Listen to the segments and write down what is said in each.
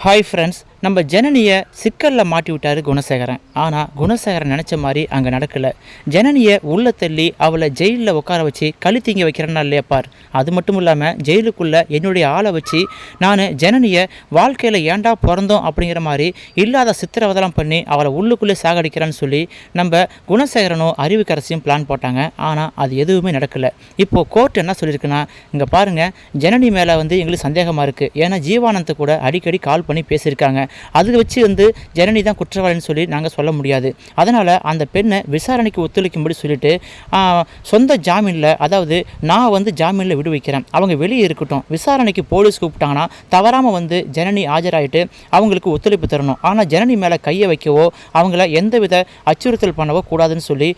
Hi friends நம்ம ஜனனியை சிக்கலில் மாட்டி விட்டார் குணசேகரன். ஆனால் குணசேகரன் நினச்ச மாதிரி அங்கே நடக்கலை. ஜனனியை உள்ள தள்ளி அவளை ஜெயிலில் உட்கார வச்சு கழுத்திங்க வைக்கிறேன்னா இல்லையா பார்? அது மட்டும் இல்லாமல் ஜெயிலுக்குள்ளே என்னுடைய ஆளை வச்சு நான் ஜனனியை வாழ்க்கையில் ஏன்டா பிறந்தோம் அப்படிங்கிற மாதிரி இல்லாத சித்திரவதெல்லாம் பண்ணி அவளை உள்ளுக்குள்ளே சாகடிக்கிறேன்னு சொல்லி நம்ம குணசேகரனும் அறிவுக்கரசியும் பிளான் போட்டாங்க. ஆனால் அது எதுவுமே நடக்கலை. இப்போது கோர்ட் என்ன சொல்லியிருக்குன்னா இங்கே பாருங்கள் ஜனனி மேலே வந்து எங்களுக்கு சந்தேகமாக இருக்குது ஏன்னா ஜீவானந்த் கூட அடிக்கடி கால் பண்ணி பேசியிருக்காங்க. அது வச்சு வந்து ஜனனி தான் குற்றவாளின்னு சொல்லி நாங்கள் சொல்ல முடியாது. அதனால் அந்த பெண்ணை விசாரணைக்கு ஒத்துழைக்கும்படி சொல்லிட்டு சொந்த ஜாமீனில் அதாவது நான் வந்து ஜாமீனில் விடுவிக்கிறேன். அவங்க வெளியே இருக்கட்டும். விசாரணைக்கு போலீஸ் கூப்பிட்டாங்கன்னா தவறாமல் வந்து ஜனனி ஆஜராயிட்டு அவங்களுக்கு ஒத்துழைப்பு தரணும். ஆனால் ஜனனி மேலே கையை வைக்கவோ அவங்கள எந்தவித அச்சுறுத்தல் பண்ணவோ கூடாதுன்னு சொல்லி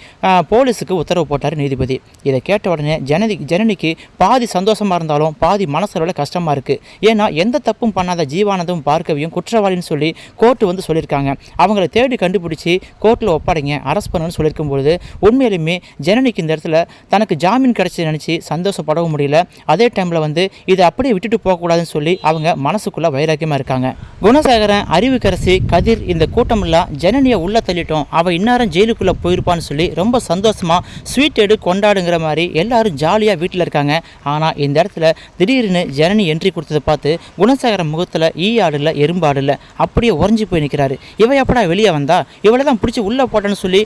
போலீஸுக்கு உத்தரவு போட்டார் நீதிபதி. இதை கேட்ட உடனே ஜனதி ஜனனிக்கு பாதி சந்தோஷமாக இருந்தாலும் பாதி மனசளவில் கஷ்டமாக இருக்குது ஏன்னா எந்த தப்பும் பண்ணாத ஜீவானதும் பார்க்கவையும் குற்றவாளின்னு சொல்லி கோர்ட்டு வந்து சொல்லியிருக்காங்க. அவங்கள தேடி கண்டுபிடிச்சி கோர்ட்டில் ஒப்படைங்க அரெஸ்ட் பண்ணணும்னு சொல்லியிருக்கும் பொழுது உண்மையிலுமே ஜனனிக்கு இந்த இடத்துல தனக்கு ஜாமீன் கிடைச்சி நினச்சி சந்தோஷப்படவும் முடியல. அதே டைமில் வந்து இதை அப்படியே விட்டுட்டு போகக்கூடாதுன்னு சொல்லி அவங்க மனசுக்குள்ளே வைராக்கியமாக இருக்காங்க. குணசேகரன் அறிவுக்கரசி கதிர் இந்த கூட்டமெல்லாம் ஜனனியை உள்ளே தள்ளிட்டோம். அவள் இந்நேரம் ஜெயிலுக்குள்ளே போயிருப்பான்னு சொல்லி ரொம்ப சந்தோஷமாக ஸ்வீட் எடு கொண்டாடுங்கிற மாதிரி எல்லாரும் ஜாலியாக வீட்டில் இருக்காங்க. ஆனால் இந்த இடத்துல திடீர்னு ஜனனி என்ட்ரி கொடுத்ததை பார்த்து குணசேகரன் முகத்தில் ஈ ஆடல எறும்பாடல அப்படியே உறைஞ்சி போய் நிற்கிறாரு இவன் எப்படா வெளியே வந்தா? இவளை தான் பிடிச்சி உள்ளே போட்டேன்னு சொல்லி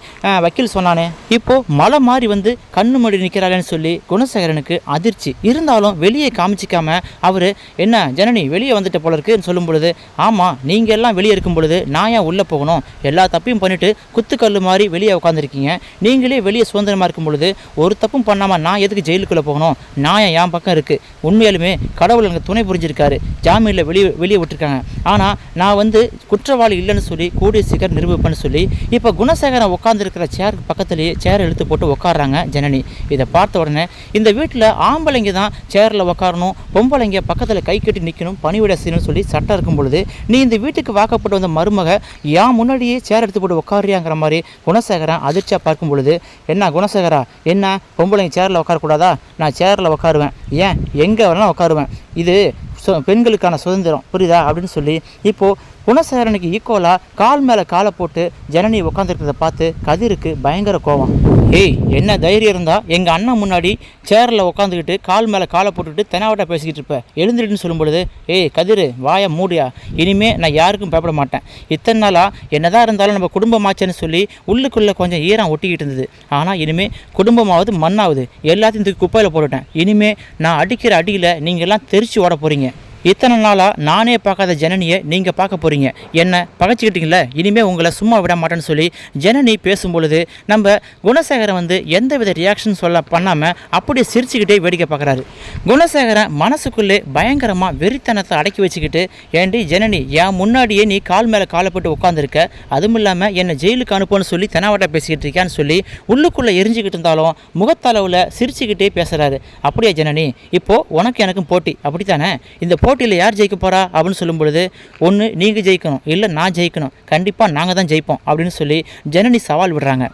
வக்கீல் சொன்னானே. இப்போது மலை மாறி வந்து கண்ணு மடி நிற்கிறாளேன்னு சொல்லி குணசேகரனுக்கு அதிர்ச்சி. இருந்தாலும் வெளியே காமிச்சிக்காம அவர் என்ன ஜனனி வெளியே வந்துட்ட போல இருக்குன்னு சொல்லும் பொழுது ஆமாம் நீங்கள் எல்லாம் வெளியே இருக்கும் பொழுது நான் ஏன் உள்ளே போகணும்? எல்லா தப்பையும் பண்ணிவிட்டு குத்துக்கல் மாதிரி வெளியே உட்காந்துருக்கீங்க நீங்களே வெளியே சுதந்திரமாக இருக்கும் பொழுது ஒரு தப்பும் பண்ணாமல் நான் எதுக்கு ஜெயிலுக்குள்ளே போகணும்? நியாயம் என் பக்கம் இருக்குது உண்மையாலுமே கடவுள் எனக்கு துணை புரிஞ்சிருக்காரு. ஜாமீனில் வெளியே வெளியே விட்டுருக்காங்க. ஆனால் நான் வந்து குற்றவாளி இல்லைன்னு சொல்லி கூடிய சீக்கிரம் நிரூபிப்பேன்னு சொல்லி இப்போ குணசேகரன் உட்காந்துருக்கிற சேருக்கு பக்கத்துலேயே சேர் இழுத்து போட்டு உட்காடுறாங்க ஜனனி. இதை பார்த்த உடனே இந்த வீட்டில் ஆம்பளைங்க தான் சேரில் உட்காரணும் பொம்பளைங்க பக்கத்தில் கை கட்டி நிற்கணும் பணிவிட செய்யணும்னு சொல்லி சட்டம் இருக்கும் பொழுது நீ இந்த வீட்டுக்கு வாக்கப்பட்டு வந்த மருமக ஏன் முன்னாடியே சேர் எடுத்து போட்டு உட்காரியாங்கிற மாதிரி குணசேகரன் அதிர்ச்சியாக பார்க்கும் பொழுது என்ன குணசேகரா? என்ன? பொம்பளைங்க சேரில் உட்காரக்கூடாதா? நான் சேரில் உட்காருவேன். ஏன்? எங்கே வேணாலும் உட்காருவேன். இது சு- பெண்களுக்கான சுதந்திரம். புரியுதா? அப்படின்னு சொல்லி இப்போது குணசேகரனுக்கு ஈக்குவலாக கால் மேலே காலை போட்டு ஜனனி உட்காந்துருக்கிறத பார்த்து கதிருக்கு பயங்கர கோவம். ஏய் என்ன தைரியம் இருந்தால் எங்கள் அண்ணன் முன்னாடி சேரில் உட்காந்துக்கிட்டு கால் மேலே காலை போட்டுட்டு தெனாவட்டா பேசிக்கிட்டு இருப்பேன் எழுந்துட்டுன்னு சொல்லும் பொழுது ஏய் கதிர் வாயா மூடியா இனிமே நான் யாருக்கும் பயப்பட மாட்டேன். இத்தனை நாளாக என்னதான் இருந்தாலும் நம்ம குடும்பமாச்சேன்னு சொல்லி உள்ளுக்குள்ளே கொஞ்சம் ஈரம் ஒட்டிக்கிட்டு இருந்தது. ஆனால் இனிமேல் குடும்பமாவது மண்ணாகுது எல்லாத்தையும் தூக்கி குப்பையில் போட்டுட்டேன். இனிமேல் நான் அடிக்கிற அடியில் நீங்கள்லாம் எல்லாம் தெரிச்சு ஓட போகிறீங்க இத்தனை நாளாக நானே பார்க்காத ஜனனியை நீங்கள் பார்க்க போகிறீங்க என்ன பகைச்சிக்கிட்டீங்களே? இனிமேல் உங்களை சும்மா விட மாட்டேன்னு சொல்லி ஜனனி பேசும்பொழுது நம்ம குணசேகரன் வந்து எந்தவித ரியாக்ஷன் சொல்ல பண்ணாமல் அப்படியே சிரிச்சுக்கிட்டே வேடிக்கை பார்க்குறாரு. குணசேகரன் மனசுக்குள்ளே பயங்கரமாக வெறித்தனத்தை அடக்கி வச்சுக்கிட்டு ஏண்டி ஜனனி என் முன்னாடியே நீ கால் மேலே காலை போட்டு உட்காந்துருக்க அதுவும் இல்லாமல் என்னை ஜெயிலுக்கு அனுப்போன்னு சொல்லி தெனாவட்டா பேசிக்கிட்டு இருக்கான்னு சொல்லி உள்ளுக்குள்ளே எரிஞ்சுக்கிட்டு இருந்தாலும் முகத்தளவில் சிரிச்சுக்கிட்டே பேசுகிறாரு அப்படியே ஜனனி இப்போது உனக்கு எனக்கும் போட்டி. அப்படித்தானே? இந்த போட்டியில் யார் ஜெயிக்க போகிறா அப்படின்னு சொல்லும் பொழுது ஒன்று நீங்கள் ஜெயிக்கணும். இல்லை நான் ஜெயிக்கணும். கண்டிப்பாக நாங்கள் தான் ஜெயிப்போம். அப்படின்னு சொல்லி ஜனனி சவால் விடுறாங்க.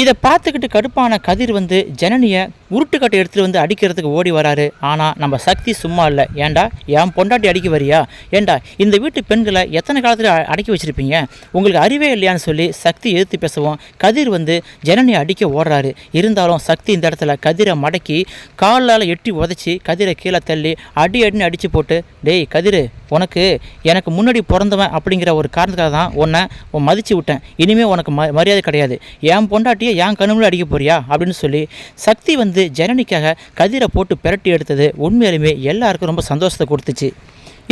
இதை பார்த்துக்கிட்டு கடுப்பான கதிர் வந்து ஜனனியை உருட்டுக்கட்டை எடுத்துகிட்டு வந்து அடிக்கிறதுக்கு ஓடி வராரு. ஆனால் நம்ம சக்தி சும்மா இல்லை. ஏன்டா என் பொண்டாட்டி அடிக்க வரியா? ஏன்டா இந்த வீட்டு பெண்களை எத்தனை காலத்தில் அடக்கி வச்சுருப்பீங்க? உங்களுக்கு அறிவே இல்லையான்னு சொல்லி சக்தி எதிர்த்து பேசுவோம் கதிர் வந்து ஜனனியை அடிக்க ஓடுறாரு. இருந்தாலும் சக்தி இந்த இடத்துல கதிரை மடக்கி காலால் எட்டி உதச்சி கதிரை கீழே தள்ளி அடி அடின்னு அடித்து போட்டு டேய் கதிர் உனக்கு எனக்கு முன்னாடி பிறந்தவன் அப்படிங்கிற ஒரு காரணத்துக்காக தான் உன்னை மதித்து மதிச்சு விட்டேன். இனிமேல் உனக்கு ம மரியாதை கிடையாது. என் பொண்டாட்டி பொண்டாட்டியை என் கண்ணுமுள்ள அடிக்க போறியா? அப்படின்னு சொல்லி சக்தி வந்து ஜனனிக்காக கதிரை போட்டு பிரட்டி எடுத்தது உண்மையிலுமே எல்லாருக்கும் ரொம்ப சந்தோஷத்தை கொடுத்துச்சு.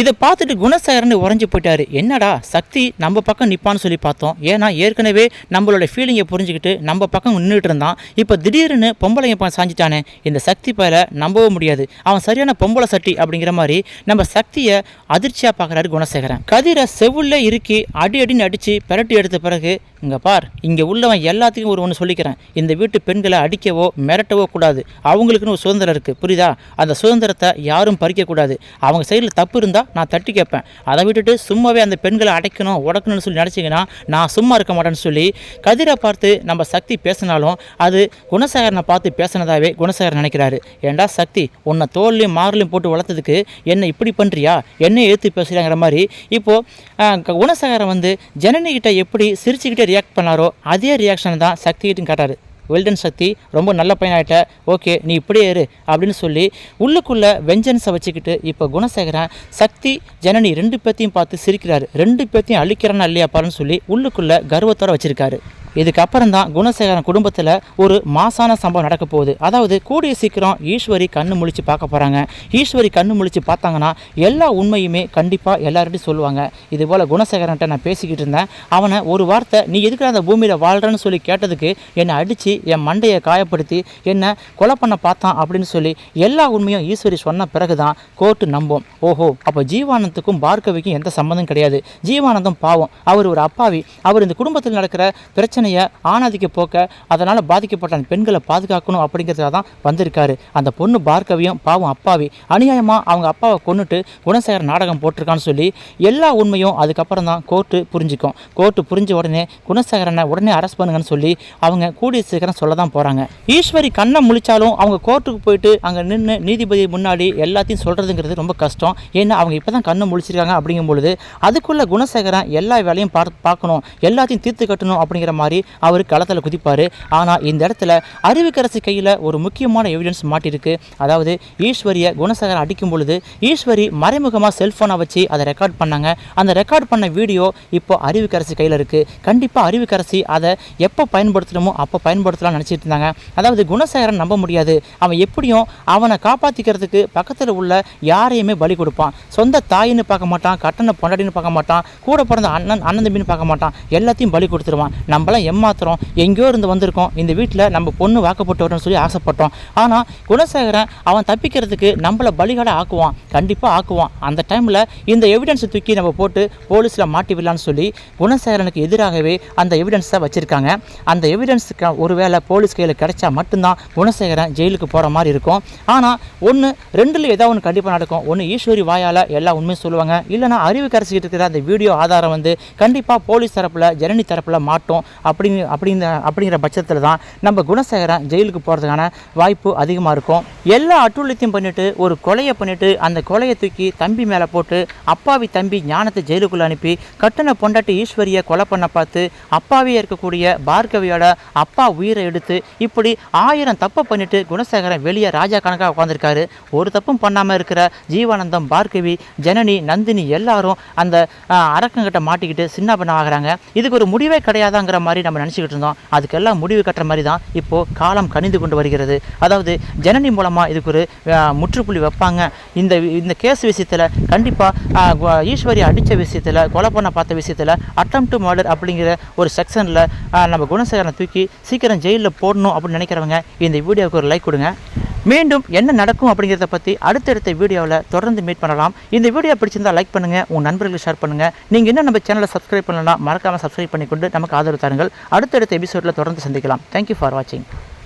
இதை பார்த்துட்டு குணசேகரன் உறைஞ்சி போயிட்டாரு. என்னடா சக்தி நம்ம பக்கம் நிற்பான்னு சொல்லி பார்த்தோம். ஏன்னா ஏற்கனவே நம்மளோட ஃபீலிங்கை புரிஞ்சுக்கிட்டு நம்ம பக்கம் நின்றுட்டு இருந்தான். இப்போ திடீர்னு பொம்பளைங்க சாஞ்சிட்டானே. இந்த சக்தி பயில நம்பவும் முடியாது. அவன் சரியான பொம்பளை சட்டி அப்படிங்கிற மாதிரி நம்ம சக்தியை அதிர்ச்சியாக பார்க்குறாரு குணசேகரன். கதிரை செவுள்ள இறுக்கி அடி அடின்னு அடித்து பிரட்டி எடுத்த பிறகு இங்கே பார் இங்கே உள்ளவன் எல்லாத்துக்கும் ஒரு ஒன்று சொல்லிக்கிறேன். இந்த வீட்டு பெண்களை அடிக்கவோ மிரட்டவோ கூடாது. அவங்களுக்குன்னு ஒரு சுதந்திரம் இருக்குது புரியுதா? அந்த சுதந்திரத்தை யாரும் பறிக்கக்கூடாது. அவங்க சைடில் தப்பு இருந்தால் நான் தட்டி கேட்பேன். அதை விட்டுட்டு சும்மாவே அந்த பெண்களை அடைக்கணும் உடக்கணும்னு சொல்லி நினச்சிங்கன்னா நான் சும்மா இருக்க மாட்டேன்னு சொல்லி கதிரை பார்த்து நம்ம சக்தி பேசினாலும் அது குணசேகரனை பார்த்து பேசினதாகவே குணசேகரன் நினைக்கிறாரு. ஏண்டா சக்தி உன்னை தோல்லையும் மார்லையும் போட்டு வளர்த்ததுக்கு என்ன இப்படி பண்ணுறியா என்ன ஏற்று பேசுகிறாங்கிற மாதிரி. இப்போது குணசேகரன் வந்து ஜனனிகிட்ட எப்படி சிரிச்சுக்கிட்டே ரியாக்ட் பண்ணாரோ அதே ரியாக்ஷன் தான் சக்திகிட்டும் காட்டாரு வெல்டன் சக்தி ரொம்ப நல்ல பையனாயிட்ட. ஓகே நீ இப்படியே இரு அப்படின்னு சொல்லி உள்ளுக்குள்ளே வெஞ்சன்ஸை வச்சுக்கிட்டு இப்போ குணசேகரன் சக்தி ஜனனி ரெண்டு பேர்த்தையும் பார்த்து சிரிக்கிறாரு. ரெண்டு பேர்த்தையும் அழிக்கிறானா இல்லையாப்பான்னு சொல்லி உள்ளுக்குள்ளே கர்வத்தோடு வச்சுருக்காரு. இதுக்கப்புறம் தான் குணசேகரன் குடும்பத்தில் ஒரு மாசான சம்பவம் நடக்க போகுது. அதாவது கூடிய சீக்கிரம் ஈஸ்வரி கண்ணு முழிச்சு பார்க்க போகிறாங்க ஈஸ்வரி கண்ணு முழிச்சு பார்த்தாங்கன்னா எல்லா உண்மையுமே கண்டிப்பாக எல்லார்கிட்டையும் சொல்லுவாங்க. இது போல் குணசேகரன்ட்ட நான் பேசிக்கிட்டு இருந்தேன். அவனை ஒரு வார்த்தை நீ எதுக்கு அந்த பூமியில் வாழ்கிறன்னு சொல்லி கேட்டதுக்கு என்னை அடித்து என் மண்டையை காயப்படுத்தி என்னை கொலை பண்ண பார்த்தான் அப்படின்னு சொல்லி எல்லா உண்மையும் ஈஸ்வரி சொன்ன பிறகு தான் கோர்ட்டு நம்பும். ஓஹோ அப்போ ஜீவானந்துக்கும் பார்கவிக்கும் எந்த சம்மந்தம் கிடையாது. ஜீவானந்தம் பாவம். அவர் ஒரு அப்பாவி. அவர் இந்த குடும்பத்தில் நடக்கிற பிரச்சனை பிரச்சனையை ஆணாதிக்க போக்க அதனால் பாதிக்கப்பட்ட பெண்களை பாதுகாக்கணும் அப்படிங்கிறதுக்காக தான் வந்திருக்காரு. அந்த பொண்ணு பார்க்கவியும் பாவம் அப்பாவி அநியாயமாக அவங்க அப்பாவை கொன்னுட்டு குணசேகர் நாடகம் போட்டிருக்கான்னு சொல்லி எல்லா உண்மையும் அதுக்கப்புறம் தான் கோர்ட்டு புரிஞ்சுக்கும். கோர்ட்டு புரிஞ்ச உடனே குணசேகரனை உடனே அரெஸ்ட் பண்ணுங்கன்னு சொல்லி அவங்க கூடிய சீக்கிரம் சொல்ல தான் போகிறாங்க ஈஸ்வரி கண்ணை முழிச்சாலும் அவங்க கோர்ட்டுக்கு போயிட்டு அங்கே நின்று நீதிபதி முன்னாடி எல்லாத்தையும் சொல்கிறதுங்கிறது ரொம்ப கஷ்டம். ஏன்னா அவங்க இப்போ தான் கண்ணை முழிச்சிருக்காங்க அப்படிங்கும் பொழுது அதுக்குள்ளே குணசேகரன் எல்லா வேலையும் பார்த்து பார்க்கணும் எல்லாத்தையும் தீர்த்து கட்டணும் அப்படிங்கிற மாதிரி அவர் களத்தில் குதிப்பார். ஆனால் இந்த இடத்துல அறிவுக்கரசி கையில் ஒரு முக்கியமான எவிடன்ஸ் மாட்டியிருக்கு அதாவது ஈஸ்வரியை குணசேகரன் அடிக்கும் பொழுது ஈஸ்வரி மறைமுகமாக செல்ஃபோனை வச்சு அதை ரெக்கார்ட் பண்ணாங்க. அந்த ரெக்கார்ட் பண்ண வீடியோ இப்போ அறிவுக்கரசி கையில் இருக்குது கண்டிப்பாக அறிவுக்கரசி அதை எப்போ பயன்படுத்தணுமோ அப்போ பயன்படுத்தலாம்னு நினச்சிட்டு இருந்தாங்க. அதாவது குணசேகரன் நம்ப முடியாது. அவன் எப்படியும் அவனை காப்பாற்றிக்கிறதுக்கு பக்கத்தில் உள்ள யாரையுமே பலி கொடுப்பான். சொந்த தாயின்னு பார்க்க மாட்டான் கட்டண பொண்டாடின்னு பார்க்க மாட்டான் கூட பிறந்த அண்ணன் அண்ணன் தம்பின்னு பார்க்க மாட்டான். எல்லாத்தையும் பலி கொடுத்துருவான். நம்மளாம் ஏமாத்துறோம். எங்கேயோ இருந்து வந்திருக்கோம். இந்த வீட்டில் நம்ம பொண்ணு வாக்கப்பட்டு வரணும்னு சொல்லி ஆசைப்பட்டோம். ஆனால் குணசேகரன் அவன் தப்பிக்கிறதுக்கு நம்மளை பலிகடை ஆக்குவான். கண்டிப்பாக ஆக்குவான். அந்த டைமில் இந்த எவிடன்ஸை தூக்கி நம்ம போட்டு போலீஸில் மாட்டி விடலான்னு சொல்லி குணசேகரனுக்கு எதிராகவே அந்த எவிடன்ஸை வச்சுருக்காங்க. அந்த எவிடன்ஸுக்கு ஒருவேளை போலீஸ் கையில் கிடைச்சா மட்டும்தான் குணசேகரன் ஜெயிலுக்கு போகிற மாதிரி இருக்கும். ஆனால் ஒன்று ரெண்டில் ஏதாவது ஒன்று கண்டிப்பாக நடக்கும். ஒன்று ஈஸ்வரி வாயால் எல்லா உண்மையும் சொல்லுவாங்க. இல்லைனா அறிவு கரைச்சிக்கிட்டு இருக்கிற அந்த வீடியோ ஆதாரம் வந்து கண்டிப்பாக போலீஸ் தரப்பில் ஜனனி தரப்பில் மாட்டோம். அப்படிங்க அப்படிங்கிற அப்படிங்கிற பட்சத்தில் தான் நம்ம குணசேகரன் ஜெயிலுக்கு போகிறதுக்கான வாய்ப்பு அதிகமாக இருக்கும். எல்லா அட்டூழியத்தையும் பண்ணிட்டு ஒரு கொலையை பண்ணிட்டு அந்த கொலையை தூக்கி தம்பி மேலே போட்டு அப்பாவி தம்பி ஞானத்தை ஜெயிலுக்குள்ளே அனுப்பி கட்டண பொண்டாட்டி ஈஸ்வரியை கொலை பண்ண பார்த்து அப்பாவியாக இருக்கக்கூடிய பார்கவியோட அப்பா உயிரை எடுத்து இப்படி ஆயிரம் தப்பை பண்ணிட்டு குணசேகரன் வெளியே ராஜா கணக்காக உட்காந்துருக்காரு ஒரு தப்பும் பண்ணாமல் இருக்கிற ஜீவானந்தம் பார்கவி ஜனனி நந்தினி எல்லாரும் அந்த அரக்கங்கிட்ட மாட்டிக்கிட்டு சின்ன பண்ண ஆகுறாங்க. இதுக்கு ஒரு முடிவே கிடையாதாங்கிற மாதிரி நம்ம நினச்சிக்கிட்டு இருந்தோம். அதுக்கெல்லாம் முடிவு கட்டுற மாதிரி தான் இப்போது காலம் கணிந்து கொண்டு வருகிறது. அதாவது ஜனனி மூலமாக இதுக்கு ஒரு முற்றுப்புள்ளி வைப்பாங்க. இந்த இந்த கேஸ் விஷயத்தில் கண்டிப்பாக ஈஸ்வரி அடித்த விஷயத்தில் கொலை பண்ண பார்த்த விஷயத்தில் அட்டம் டு மர்டர் அப்படிங்கிற ஒரு செக்ஷனில் நம்ம குணசேகரனை தூக்கி சீக்கிரம் ஜெயிலில் போடணும் அப்படின்னு நினைக்கிறவங்க இந்த வீடியோவுக்கு ஒரு லைக் கொடுங்க. மீண்டும் என்ன நடக்கும் அப்படிங்கிறத பற்றி அடுத்தடுத்த வீடியோவில் தொடர்ந்து மீட் பண்ணலாம். இந்த வீடியோ பிடிச்சிருந்தா லைக் பண்ணுங்கள் உங்கள் நண்பர்களுக்கு ஷேர் பண்ணுங்கள் நீங்கள் இன்னும் நம்ம சேனலை சப்ஸ்கிரைப் பண்ணலாம் மறக்காமல் சப்ஸ்கிரைப் பண்ணிக்கொண்டு நமக்கு ஆதரவு தாருங்கள். அடுத்தடுத்த எபிசோடில் தொடர்ந்து சந்திக்கலாம். தேங்க்யூ ஃபார் வாட்சிங்